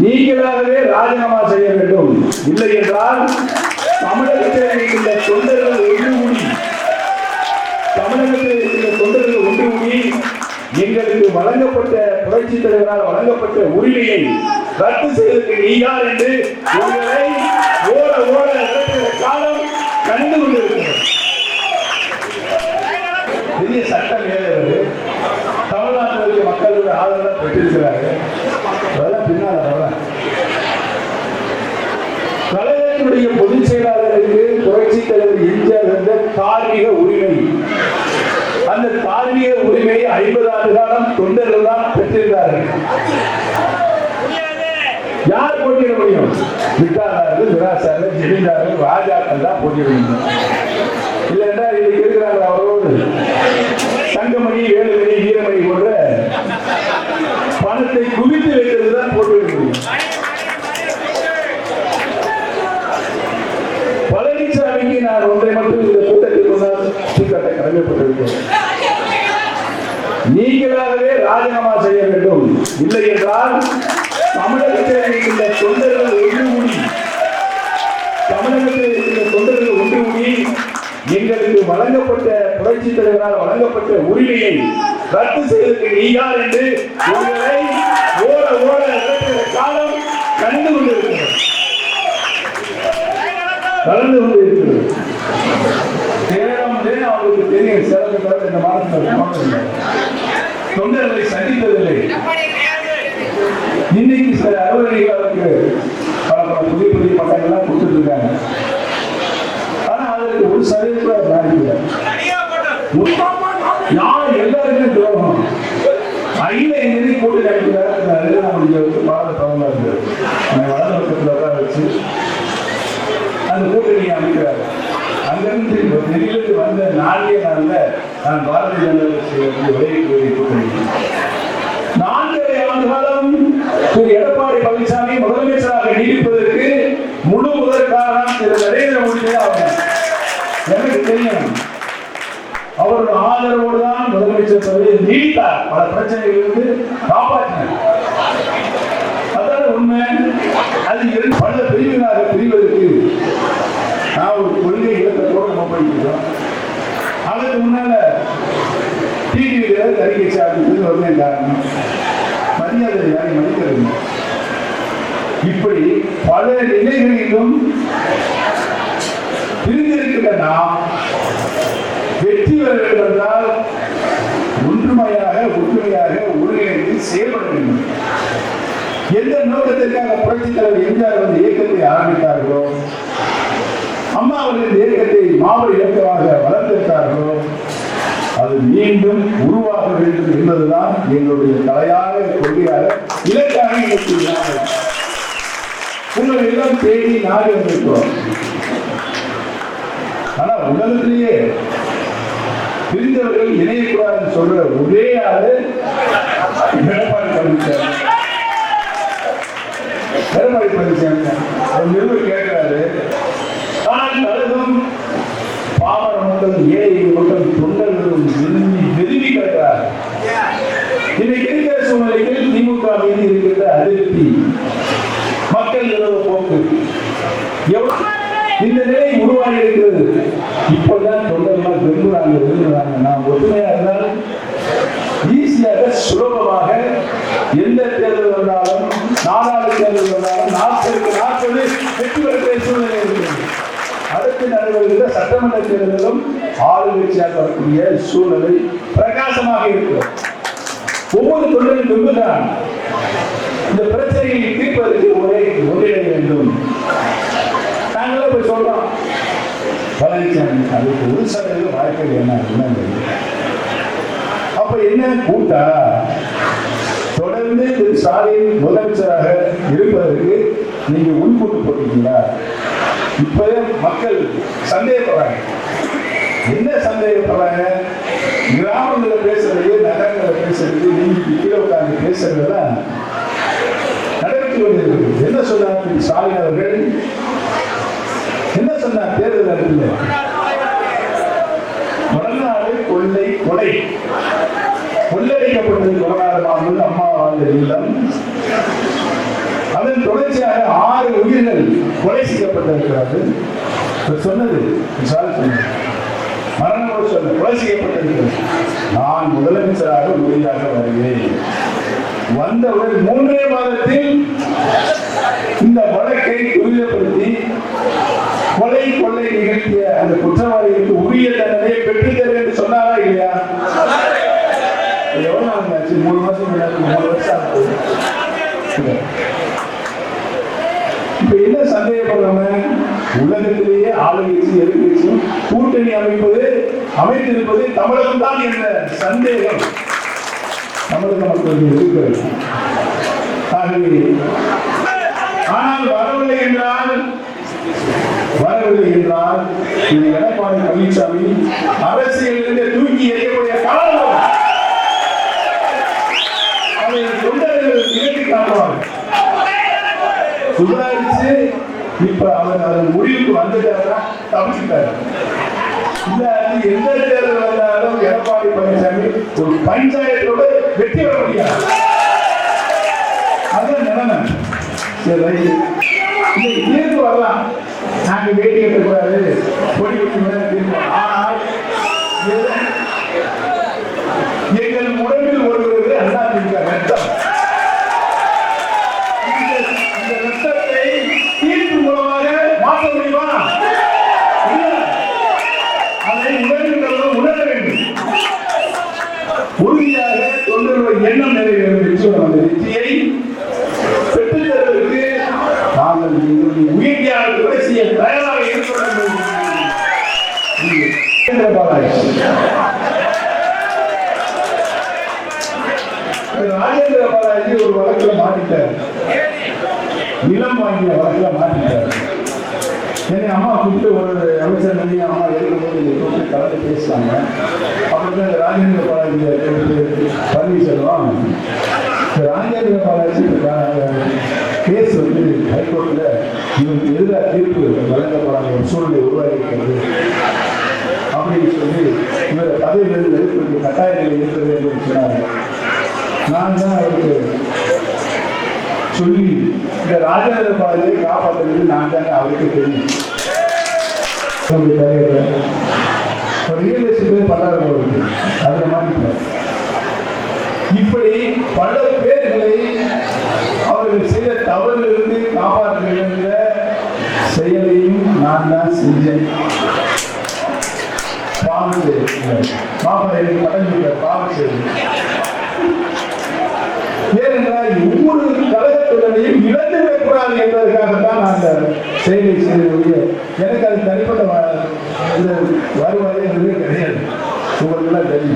நீங்களாகவே ராஜினாமா செய்ய வேண்டும். இல்லை என்றால் தமிழகத்தில் இருக்கின்ற தொண்டர்கள் ஒன்று கூடி தமிழகத்தில் இருக்கின்ற தொண்டர்கள் ஒன்று கூடி எங்களுக்கு வழங்கப்பட்ட புரட்சி தலைவரால் வழங்கப்பட்ட உரிமையை ரத்து செய்வதற்கு நீ யார் என்று உங்களை ஓட ஓட காலம் கண்டு கொண்டிருக்கிறது பெரிய சட்டம் ஏதாவது தமிழ்நாட்டில் மக்களுடைய ஆதரவை பெற்றிருக்கிறார்கள். அதெல்லாம் பின்னால் வரலாம். கழகத்தினுடைய பொதுச் செயலாளருக்கு புரட்சி தலைவர் எம்ஜிஆர் என்ற தார்மீக உரிமை. அந்த தார்மீக உரிமையை ஐம்பது ஆண்டு காலம் தொண்டர்கள் தான் பெற்றிருந்தார்கள். யார் போட்டியிட முடியும்? விட்டாளர்கள் விராசார்கள் ஜெமீன்தார்கள் ராஜாக்கள் தான் போட்டியிட முடியும். இல்லை இன்னைக்கு இருக்கிறாங்க அவரோடு மணி ஏழு மணி ஈர மணி போன்ற பணத்தை குவித்து வைக்கிறது தான் போட்டியிட முடியும். பழனிசாமிக்கு நான் ஒன்றை மட்டும் இந்த கூட்டத்தில் முன்னால் சுட்டிக்காட்ட கடமைப்பட்டிருக்கிறேன் நீங்களாகவே ராஜினாமா செய்ய வேண்டும். இல்லை என்றால் தமிழகத்தில் இருக்கின்ற தொண்டர்கள் வழங்கப்பட்ட புரட்சி தலைவரால் வழங்கப்பட்ட உரிமையை ரத்து செய்வதற்கு நீ யார் என்று உங்களை ஓட ஓட காலம் கண்டு கொண்டிருக்கிறது. கலந்து கொண்டு இருக்கிறது நேரம் அவங்களுக்கு தெரியும் சேலத்தை தவிர இந்த மாதத்தில் தொண்டர்களை சந்தித்ததில்லை இன்னைக்கு சில அலுவலர்களுக்கு பல பல புதிய புதிய பட்டங்கள்லாம் அந்த கூட்டணி அமைக்கிறார். அங்கிருந்து டெல்லியிலிருந்து வந்த நான்கே நாள்ல நான் பாரதிய ஜனதா கட்சியிலிருந்து விலகி கூட்டணி நான்கரை ஆண்டு காலம் திரு எடப்பாடி பழனிசாமி முதலமைச்சராக நீடிப்பதற்கு முழு முதல் காரணம் திரு நரேந்திர மோடி அவங்க எனக்கு தெரியும் அவரோட ஆதரவோடு தான் முதலமைச்சர் பதவியை நீடித்தார். பல பிரச்சனைகளிலிருந்து காப்பாற்றினார். அதான் உண்மை. அது இரு- பல பிரிவினாக பிரிவதற்கு நான் ஒரு கொள்கை இலக்கத்தோடு நம்ம படிக்கிறோம் அதுக்கு முன்னால டிவியில் அறிக்கை சாப்பிட்டு வந்து காரணம். மரியாதை யாரை மதிக்கிறது இப்படி பல நிலைகளிலும் பிரிந்திருக்கிற நாம் வெற்றி பெற வேண்டும் என்றால் ஒன்றுமையாக ஒற்றுமையாக ஒருங்கிணைந்து செயல்பட வேண்டும். எந்த நோக்கத்திற்காக புரட்சித் தலைவர் எம்ஜிஆர் வந்து இயக்கத்தை ஆரம்பித்தார்களோ அம்மா அவர்கள் இந்த இயக்கத்தை இயக்கமாக வளர்த்திருத்தார்களோ அது மீண்டும் உருவாக வேண்டும் என்பதுதான் எங்களுடைய தலையாக கொள்கையாக இலக்காக உங்கள் நாங்கள் எல்லாம் தேடி நாடு வந்திருக்கிறோம் ஆனா உலகத்திலேயே பிரிந்தவர்கள் இணையக்கூடாதுன்னு சொல்ற ஒரே ஆளு எடப்பாடி பழனிசாமி. எடப்பாடி பழனிசாமி. அவர் நிறுவ கேட்கிறாரு. ஆனால் கழுதும் பாமர மக்கள் ஏழை மக்கள் தொண்டர்களும் விரும்பி விரும்பி கேட்கிறார் இன்னைக்கு இருக்கிற சூழ்நிலையில் திமுக மீது இருக்கிற அதிருப்தி மக்கள் விரோத போக்கு. இந்த நிலை உருவாகி இருக்கிறது. இப்பதான் தொண்டர்கள் விரும்புறாங்க விரும்புறாங்க. நான் ஒற்றுமையா இருந்தால் ஈஸியாக சுலபமாக எந்த தேர்தல் வந்தாலும் நாலாவது தேர்தல் வந்தாலும் நாற்பதுக்கு நாற்பது வெற்றி பெற்ற சூழ்நிலை இருக்கிறது. அடுத்து நடைபெறுகிற சட்டமன்ற தேர்தலிலும் ஆளுங்கட்சியாக வரக்கூடிய சூழ்நிலை பிரகாசமாக இருக்கிறது. ஒவ்வொரு தொழிலும் விரும்புகிறான் இந்த பிரச்சனையை தீர்ப்பதற்கு ஒரே ஒன்றிணை வேண்டும். நாங்களே போய் சொல்றோம். பழனிசாமி அதுக்கு ஒரு சதவீதம் வாய்ப்பு என்ன என்னன்னு அப்ப என்ன கூட்டா? தொடர்ந்து திரு ஸ்டாலின் முதலமைச்சராக இருப்பதற்கு நீங்க உள்கூட்டு போட்டீங்களா இப்பவே மக்கள் சந்தேகப்படுறாங்க. என்ன சந்தேகப்படுறாங்க? கிராமங்களில் பேசுறது நகரங்களில் பேசுறது நீங்க கீழே உட்கார்ந்து பேசுறதுலாம் நடத்தி கொண்டிருக்கிறது என்ன சொன்னார் ஸ்டாலின் அவர்கள்? என்ன சொன்னார் தேர்தல் அறிக்கையில்? கொடநாடு கொள்ளை கொலை கொள்ளடிக்கப்பட்டது கொடநாடு மாநில அம்மா வாழ்ந்த இல்லம். அதன் தொடர்ச்சியாக ஆறு உயிர்கள் கொலை செய்யப்பட்டிருக்கிறார்கள் சொன்னது மரணம் சொன்ன கொலை செய்யப்பட்டிருக்கிறது. நான் முதலமைச்சராக உறுதியாக வருகிறேன். வந்தவர் மூன்றே மாதத்தில் இந்த வழக்கை துரிதப்படுத்தி கொலை கொள்ளை நிகழ்த்திய அந்த குற்றவாளிகளுக்கு உரிய தண்டனையை பெற்றுத்தர என்று சொன்னாரா இல்லையா? எவ்வளவு நாள் ஆச்சு? மூணு மாசம் மூணு வருஷம் சந்தேகப்படாம உலகத்திலேயே ஆளுங்கட்சி எதிர்கட்சியும் கூட்டணி அமைப்பது அமைத்திருப்பது தமிழகம் தான் என்ற சந்தேகம் தமிழக மக்களுக்கு இருக்கிறது ஆகவே ஆனால் வரவில்லை என்றால் வரவில்லை என்றால் இது எடப்பாடி பழனிசாமி அரசியலிருந்து தூக்கி எறியக்கூடிய காலம். அதை தொண்டர்கள் நிகழ்த்தி காட்டுவாங்க இப்ப அவர் அதன் முடிவுக்கு வந்துட்டாரா தப்பிச்சுட்டாரு. இல்ல அது எந்த தேர்தல் வந்தாலும் எடப்பாடி பழனிசாமி ஒரு பஞ்சாயத்தோட வெற்றி பெற முடியாது. அதான் நிலைமை. சரி வரலாம். நாங்க வேட்டி கட்டக்கூடாது. கொடி வைக்கக்கூடாது ஆனால் எது- எங்கள் உடம்பில் ஒருவருக்கு அண்ணா திமுக ரத்தம் இந்த இந்த ரத்தத்தை தீர்ப்பு மூலமாக மாற்ற முடியுமா இல்ல. அதை உணர்கின்றவர்கள் உணர வேண்டும் உறுதியாக இன்னும் எண்ணம் நிறைவேறும் நிச்சயம் அந்த வெற்றியை பெற்றுத்தருவதற்கு நாங்கள் எங்களுடைய உயிர் கூட செய்ய தயாராக இருக்கிறோம் ராஜேந்திர பாலாஜி ஒரு வழக்கில் மாட்டிட்டார். நிலம் வாங்கிய வழக்கில் மாட்டிட்டார். என்னை அம்மா கூப்பிட்டு ஒரு அமைச்சர் பண்ணி அம்மா இருக்கும்போது இதை கூப்பிட்டு கலந்து பேசுவாங்க அப்புறம் ராஜேந்திர பாலாஜி கூப்பிட்டு பன்னீர்செல்வம் இந்த ராஜேந்திர பாலாஜி கேஸ் வந்து ஹைகோர்ட்டில் இவருக்கு எதிராக தீர்ப்பு வழங்கப்படாத ஒரு சூழ்நிலை உருவாகி இருக்கிறது அப்படின்னு சொல்லி இவர் பதவியிலிருந்து வெளிப்படுத்திய கட்டாய நிலை இருக்கிறது என்று சொன்னாங்க நான் தான் அவருக்கு சொல்லி இந்த ராஜேந்திர பாலாஜியை காப்பாற்றுறது நான் தாங்க அவருக்கு தெரியும். அப்படி தலைவர் ஒரு ரியல் எஸ்டேட் பண்ணாத போகுது அதில் மாட்டிட்டார் இப்படி பல பேர்களை அவர்கள் செய்த தவறிலிருந்து காப்பாற்றுகின்ற செயலையும் நான் தான் செஞ்சேன். பாவம் செய்தேன் பாப்பா எனக்கு படம் பாவம் செய்தேன் ஏனென்றால் ஒவ்வொரு என்பதையும் இழந்து விடக்கூடாது என்பதற்காகத்தான் நான் அந்த செயலை செய்தது எனக்கு அது தனிப்பட்ட வருவாய் என்பது கிடையாது. உங்களுக்கு தெரியும்.